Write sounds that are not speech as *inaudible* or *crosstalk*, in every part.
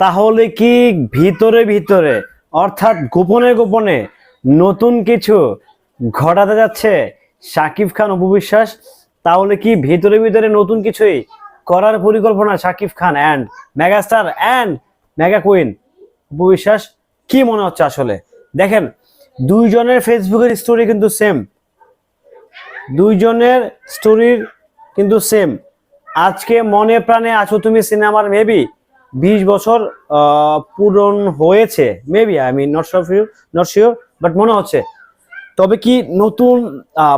তাহলে কি ভিতরে ভিতরে, অর্থাৎ গোপনে গোপনে নতুন কিছু ঘটাতে যাচ্ছে সাকিব খান উপবিশ্বাস তাহলে কি ভিতরে ভিতরে নতুন কিছুই করার পরিকল্পনা Shakib Khan and megastar and mega queen উপবিশ্বাস কি মনে হচ্ছে আসলে? দেখেন, দুইজনের ফেসবুকের স্টোরি কিন্তু সেম দুইজনের স্টোরির কিন্তু সেম আজকে মনে প্রাণে আছো তুমি সিনেমার মেবি? বিশ বছর পূরণ হয়েছে, maybe I mean not sure not sure but মনে হচ্ছে। তবে কি নতুন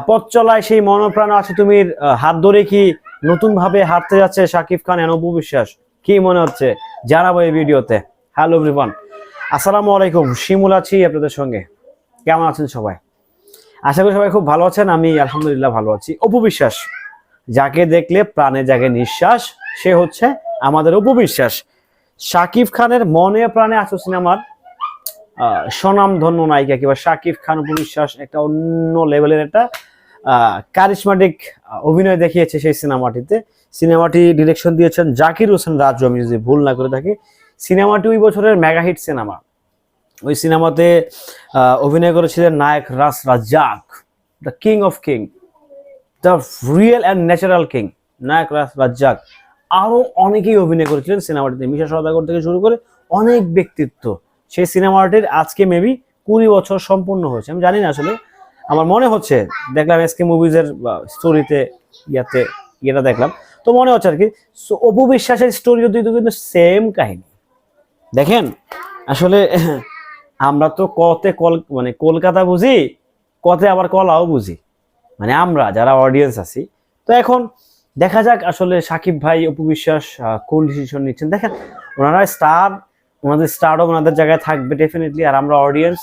পথ চলায় সেই মনপ্রাণ আছে তুমি হাত ধরে কি নতুন ভাবে হাঁটতে যাচ্ছে শাকিব খান এন বিশ্বাস? কি মনে হচ্ছে? জানাব এই ভিডিওতে। হ্যালো এভরিওয়ান আসসালামু আলাইকুম, শিমুল আছি আপনাদের সঙ্গে। কেমন আছেন সবাই? আশা করি সবাই খুব ভালো আছেন, আমি আলহামদুলিল্লাহ ভালো আছি। অপু বিশ্বাস যাকে দেখলে প্রাণে জাগে নিঃশ্বাস, সে হচ্ছে আমাদের উপবিশ্বাস বিশ্বাস শাকিব খানের মনে প্রাণে আছো সিনেমার স্বনামধন্য নায়িকা কিংবা শাকিব খান উপবিশ্বাস একটা অন্য লেভেলের একটা কারিশমাটিক অভিনয় দেখিয়েছে সেই সিনেমাটিতে। সিনেমাটি ডিরেকশন দিয়েছেন জাকির হোসেন রাজু, আমি যদি ভুল না করে থাকি। সিনেমাটি ওই বছরের মেগাহিট সিনেমা ওই সিনেমাতে অভিনয় করেছিলেন নায়ক রাস Razzak, the king of king. The real and natural king, নায়ক রাজ্জাক। আরও অনেকেই অভিনয় করেছিলেন সিনেমাটিতে। মিশা সদাগর থেকে শুরু করে অনেক ব্যক্তিত্ব। সেই সিনেমাটির আজকে মেবি কুড়ি বছর সম্পূর্ণ হয়েছে। আমি জানি না আসলে। আমার মনে হচ্ছে, দেখলাম এসকে মুভিজের স্টোরিতে ইয়াতে, ইয়েটা দেখলাম। তো মনে হচ্ছে আর কি অপু বিশ্বাসের স্টোরি যদি কিন্তু সেম কাহিনী। দেখেন, আসলে আমরা তো কতে কল মানে কলকাতা বুঝি, কতে আবার কলাও বুঝি। মানে আমরা যারা অডিয়েন্স আছি, তো এখন দেখা যাক আসলে সাকিব ভাই, অপু বিশ্বাস কোন ডিসিশন নিচ্ছেন। দেখেন, ওনারা স্টার ওনাদের স্টারও ওনাদের জায়গায় থাকবে ডেফিনেটলি আর আমরা অডিয়েন্স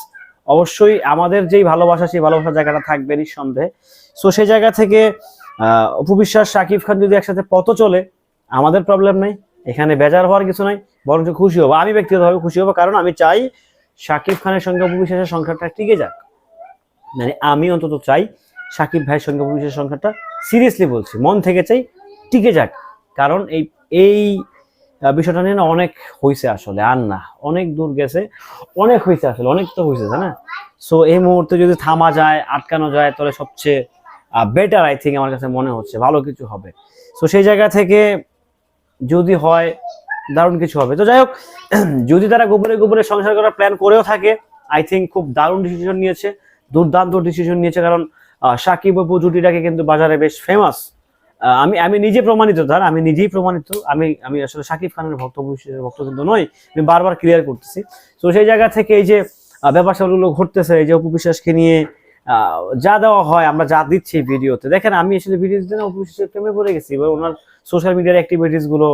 অবশ্যই আমাদের যেই ভালোবাসা, সেই ভালোবাসার জায়গাটা থাকবে নিঃসন্দেহে। সো সেই জায়গা থেকে অপু বিশ্বাস, সাকিব খান যদি একসাথে পথ চলে, আমাদের প্রবলেম নেই। এখানে বেজার হওয়ার কিছু নাই, বরঞ্চ খুশি হব। আমি ব্যক্তিগতভাবে খুশি হব, কারণ আমি চাই সাকিব খানের সঙ্গে অপু বিশ্বাসের সংখ্যাটা টিকে যাক। মানে আমি অন্তত চাই সাকিব ভাইয়ের অপু বিশ্বাসের সংখ্যাটা সিরিয়াসলি বলছি। মন থেকে চাই টিকে যাক। কারণ এই এই বিষয়টা নিয়ে না অনেক হয়েছে আসলে, আর না। অনেক দূর গেছে, অনেক হয়েছে আসলে, অনেক তো হয়েছে তাই না? সো এই মুহূর্তে যদি থামা যায়, আটকানো যায়, তাহলে সবচেয়ে বেটার আই থিঙ্ক আমার কাছে মনে হচ্ছে, ভালো কিছু হবে। সো সেই জায়গা থেকে যদি হয়, দারুণ কিছু হবে। তো যাই হোক, *clears throat* যদি তারা গোপনে গোপনে সংসার করার প্ল্যান করেও থাকে আই থিঙ্ক খুব দারুণ ডিসিশন নিয়েছে, দুর্দান্ত ডিসিশন নিয়েছে, কারণ সাকিব অপু জুটিটাকে কিন্তু বাজারে বেশ ফেমাস আমি আমি নিজে প্রমাণিত তার আমি নিজেই প্রমাণিত। আমি আমি আসলে সাকিব খানের ভক্ত ভক্ত কিন্তু নই, আমি বারবার ক্লিয়ার করতেছি। তো সেই জায়গা থেকে এই যে ব্যাপার স্যাপারগুলো ঘটতেছে, এই যে অপু বিশ্বাসকে নিয়ে যা দেওয়া হয়, আমরা যা দিচ্ছি ভিডিওতে। দেখেন, আমি আসলে ভিডিওতে না, অপু বিশ্বাসের প্রেমে পড়ে গেছি। এবার ওনার সোশ্যাল মিডিয়ার অ্যাক্টিভিটিসগুলো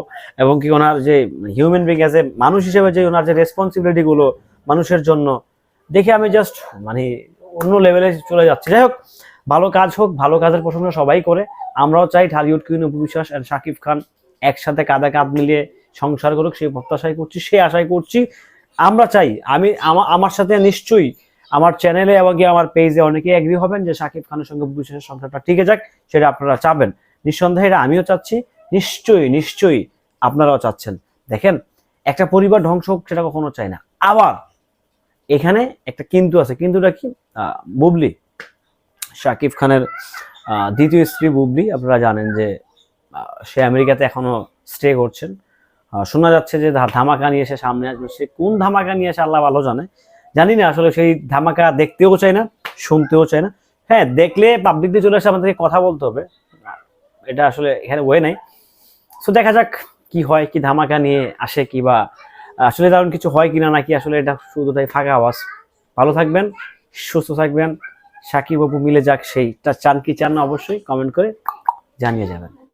এবং কি ওনার যে হিউম্যান বিং অ্যাজ এ মানুষ হিসেবে যে ওনার যে রেসপন্সিবিলিটিগুলো মানুষের জন্য, দেখে আমি জাস্ট মানে অন্য লেভেলে চলে যাচ্ছি। যাই হোক ভালো কাজ হোক, ভালো কাজের প্রশংসা সবাই করে। আমরাও চাই ঢালিউড কুইন অপু বিশ্বাস আর শাকিব খান একসাথে কাঁধে কাঁধ মিলিয়ে সংসার করুক, সেই প্রত্যাশাই করছি সেই আশাই করছি। আমরা চাই, আমি আমার সাথে নিশ্চয়ই আমার চ্যানেলে এবং আমার পেজে অনেকেই এগ্রি হবেন যে শাকিব খানের সঙ্গে বিশ্বাসের সংসারটা টিকে যাক, সেটা আপনারা চাবেন। নিঃসন্দেহে এটা আমিও চাচ্ছি, নিশ্চয়ই নিশ্চয়ই আপনারাও চাচ্ছেন। দেখেন, একটা পরিবার ধ্বংস হোক, সেটা কখনো চাই না। আবার এখানে একটা কিন্তু আছে কিন্তুটা কি? বুবলি। শাকিব খানের দ্বিতীয় স্ত্রী বুবলি। আপনারা জানেন যে সে আমেরিকাতে এখনও স্টে করছেন। শোনা যাচ্ছে যে ধামাকা নিয়ে এসে সামনে আসবে। সে কোন ধামাকা নিয়ে এসে আল্লাহ ভালো জানে? জানি না, আসলে সেই ধামাকা দেখতেও চাই না, শুনতেও চাই না। হ্যাঁ দেখলে পাবলিক দিয়ে চলে আসে, আমাদেরকে কথা বলতে হবে। এটা আসলে এখানে ওয়ে নাই। সো দেখা যাক কি হয়, কি ধামাকা নিয়ে আসে, কি বা, আসলে তেমন কিছু হয় কিনা, নাকি আসলে এটা শুধুটাই ফাঁকা আওয়াজ। ভালো থাকবেন, সুস্থ থাকবেন। সাকিব অপু মিলে যাক সেই। চান কি চান না অবশ্যই কমেন্ট করে জানিয়ে যাবেন।